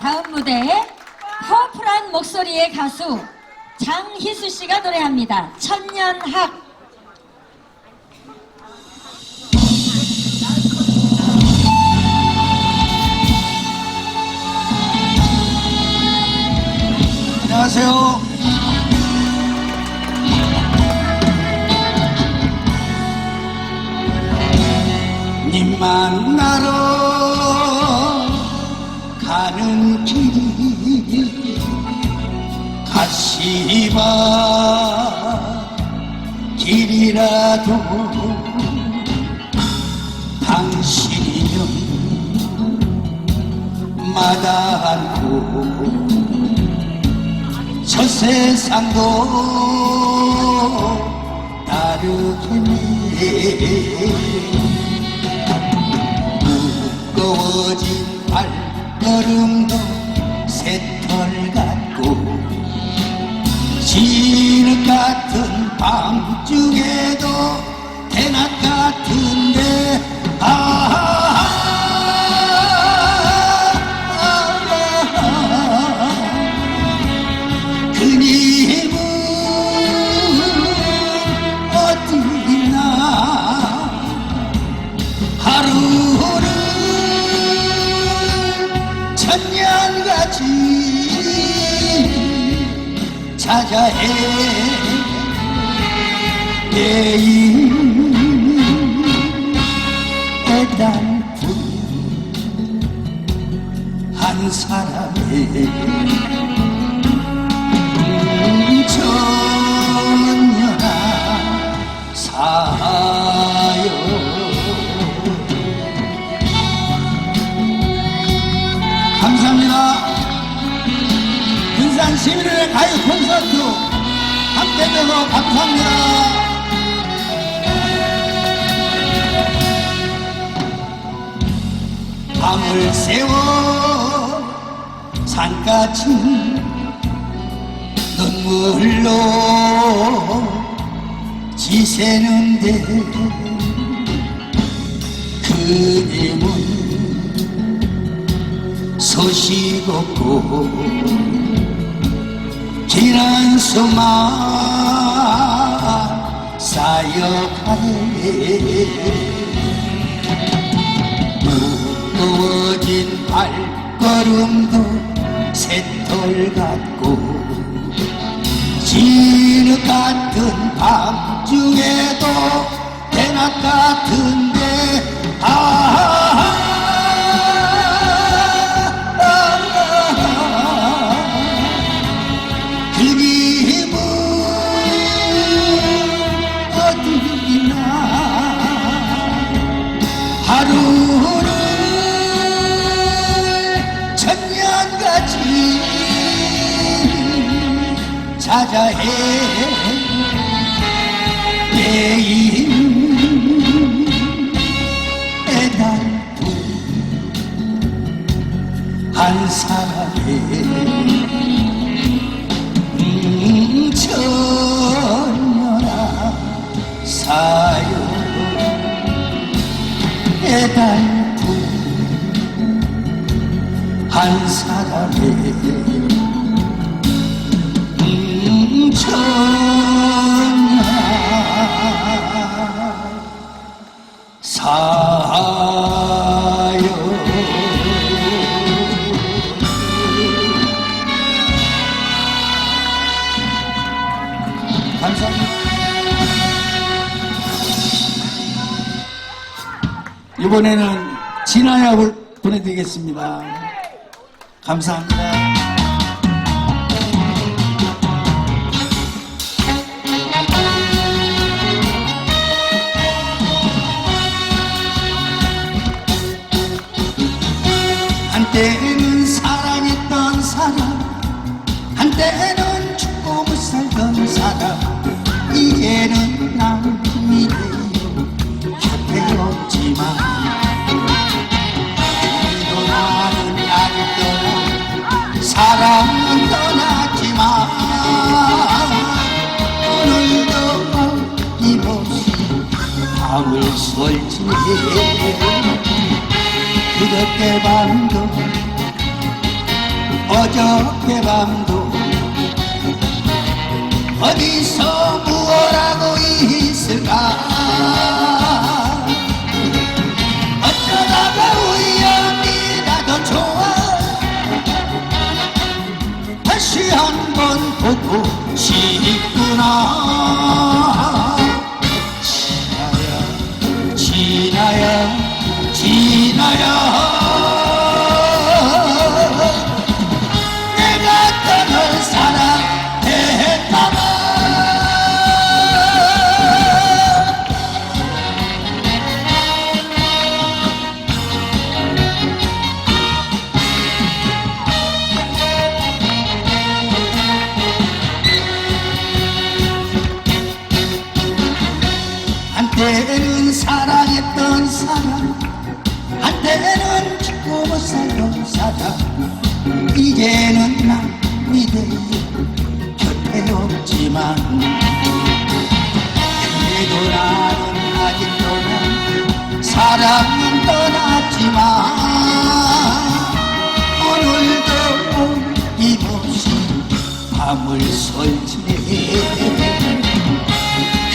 다음 무대에 퍼플한 목소리의 가수 장희수 씨가 노래합니다. 천년학. 안녕하세요. 님 만나러 가는 길이 가시바 길이라도 당신이면 마다않고 저 세상도 다르겠네 무거워진 발 걸음도 새털 같고 진흙 같은 밤중에도 대낮 같은 천년같이 찾아해. 내인 애달픈 한 사람의 11일의 가요 콘서트 함께 해줘서 감사합니다. 밤을 세워 산까지 눈물로 지새는데 그님은 소식 없고 지난 수만 쌓여가네 무거워진 발걸음도 새털 같고 진흙 같은 밤중에도 대낮 같은데 하루를 천년같이 찾아 해. 내인 애달픈 한 사람의 음, 천년아 사 이번에는 진화약을 보내드리겠습니다. 감사합니다. 한때는 사랑했던 사람 한때는 죽고 못 살던 사람 이제는 남이 밤을 설치해 그렇게 밤도 어저께 밤도 어디서 무엇하고 있 한때는 사랑했던 사람 한때는 죽고 못 살던 사람 이제는 난 이대에 곁에 없지만 그래도 나는 아직도 난 사랑은 떠났지만 오늘도 어김없이 밤을 설치네.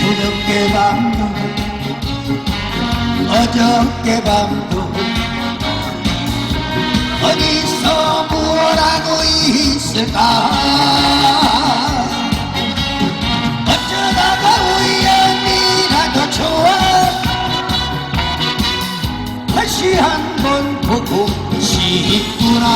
그저께 밤도 어저께 밤도 어디서 무엇하고 있을까? 어쩌다가 우연이라도 좋아? 다시 한 번 보고 싶구나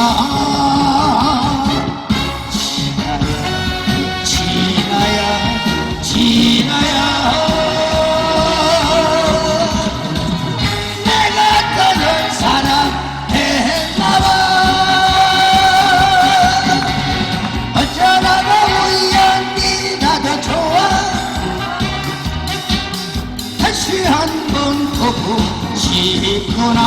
좋아. 다시 한번더 보고 싶구나.